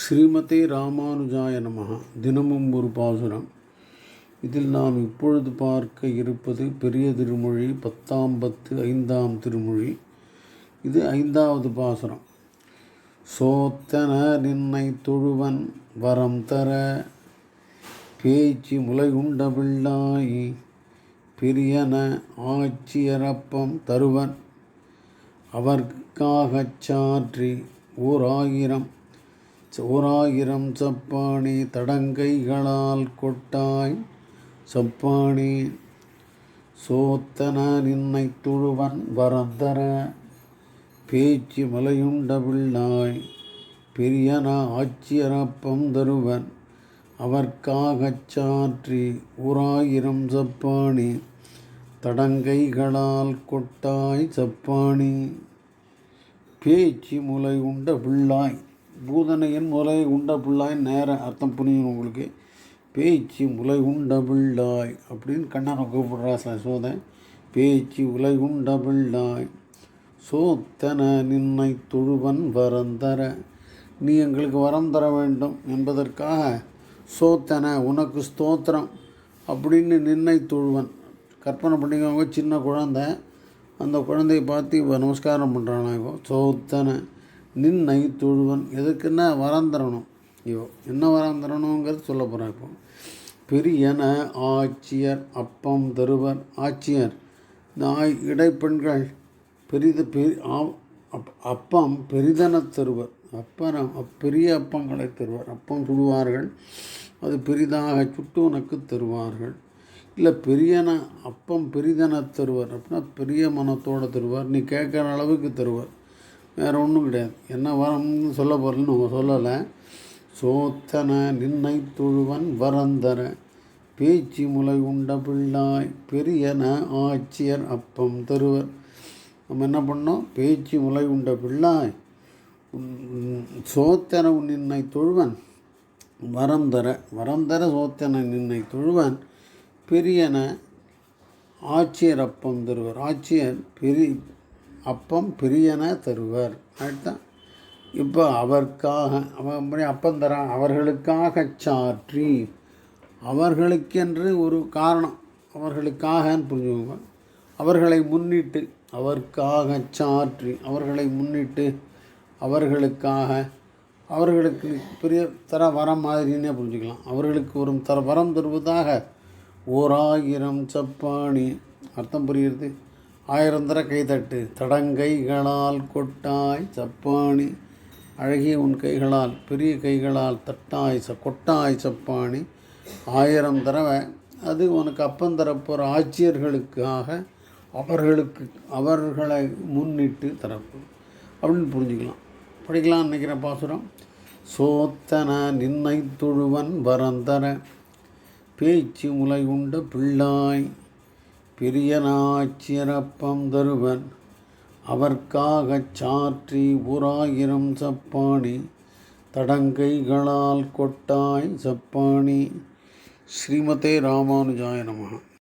ஸ்ரீமதே ராமானுஜாய நமகா தினமும் ஒரு பாசுரம். இதில் நாம் இப்பொழுது பார்க்க இருப்பது பெரிய திருமொழி பத்தாம் பத்து ஐந்தாம் திருமொழி. இது ஐந்தாவது பாசுரம். சோத்தன நின்னை தொழுவன் வரம் தர பேச்சு முலையுண்ட பிள்ளாய் பெரியன ஆட்சியரப்பம் தருவன். அவர்க்காகச் சாற்றி ஓர் ஆயிரம் சோராயிரம் சப்பாணி தடங்கைகளால் கொட்டாய். சப்பாணி சோத்தன நின்னை துழுவன் வரந்தர பேச்சு மலையுண்ட பிள்ளாய் பெரியன ஆட்சியரப்பம் தருவன். அவர்க்காகச் சாற்றி ஓராயிரம் சப்பாணி தடங்கைகளால் கொட்டாய் சப்பாணி. பேச்சு முலை உண்ட பிள்ளாய் பூதனையின் முலை உண்ட பிள்ளாய் நேர அர்த்தம் புரியும் உங்களுக்கு. பேச்சு முலை உண்ட பிள்ளாய் அப்படின்னு கண்ணனை கூப்பிடுறா சோதன். பேச்சு உலை உண்ட பிள்ளாய் சோத்தன நின்னை தொழுவன் வரந்தர நீ எங்களுக்கு வரம் தர வேண்டும் என்பதற்காக சோத்தன உனக்கு ஸ்தோத்திரம் அப்படின்னு நின்னை தொழுவன். கற்பனை பண்ணிக்கோங்க சின்ன குழந்தை. அந்த குழந்தையை பார்த்து இப்போ நமஸ்காரம் பண்ணுறானா இப்போ சோத்தன. நின் தொழுவன் எதுக்குன்னா வரம் தரணும் ஐயோ என்ன வரம் தரணுங்கிறது சொல்ல போகிறேன் இப்போ. பெரியன ஆட்சியர் அப்பம் தருவர் ஆட்சியர். இந்த இடைப்பெண்கள் பெரிது பெரி அப்பம் பெரிதன தருவர். அப்பறம் பெரிய அப்பங்களை தருவார். அப்பம் சுடுவார்கள் அது பெரிதாக சுட்டு உனக்கு தருவார்கள். இல்லை பெரியன அப்பம் பெரிதன தருவார். அப்படின்னா பெரிய மனத்தோடு தருவார். நீ கேட்குற அளவுக்கு தருவார். வேறு ஒன்றும் கிடையாது. என்ன வரம்னு சொல்ல போகிறேன்னு அவங்க சொல்லலை. சோத்தன நின்னை தொழுவன் வரந்தர. பேச்சு முலை உண்ட பிள்ளாய் பெரியன ஆட்சியர் அப்பம் தருவர். நம்ம என்ன பண்ணோம்? பேச்சு முலை உண்ட பிள்ளாய். சோத்தன நின்னை தொழுவன் வரம் தர வரம் தர சோத்தன நின்னை தொழுவன் பெரியன ஆட்சியர் அப்பம் தருவர். ஆட்சியர் பெரிய அப்பம் பிரியன தருவர். அடுத்தான் இப்போ அவருக்காக அவன் அப்பம் தரான் அவர்களுக்காக சாற்றி அவர்களுக்கென்று ஒரு காரணம் அவர்களுக்காகன்னு புரிஞ்சுக்கோங்க. அவர்களை முன்னிட்டு அவருக்காக சாற்றி அவர்களை முன்னிட்டு அவர்களுக்காக அவர்களுக்கு பெரிய தர வரம் மாதிரின்னே புரிஞ்சுக்கலாம். அவர்களுக்கு ஒரு தர வரம் தருவதாக ஓர் ஆயிரம் சப்பாணி அர்த்தம் புரிகிறது? ஆயிரம் தர கைதட்டு தடங்கைகளால் கொட்டாய் சப்பாணி. அழகிய உன் கைகளால் பெரிய கைகளால் தட்டாய் ச கொட்டாய் சப்பாணி. ஆயிரம் தடவை அது உனக்கு அப்பந்தரப்போ ஆட்சியர்களுக்காக அவர்களுக்கு அவர்களை முன்னிட்டு தரப்பு. அப்படின்னு புரிஞ்சுக்கலாம். படிக்கலாம் நினைக்கிற பாசுரம். சோத்தன நின்னை தொழுவன் வரந்தர. பேச்சு முலை உண்ட பிள்ளாய். பிரியனாச்சியரப்பம் தருவன். அவர்க்காகச் சாற்றி ஊராயிரம் சப்பாணி தடங்கைகளால் கொட்டாய் சப்பாணி. ஸ்ரீமதே ராமானுஜாய நமகா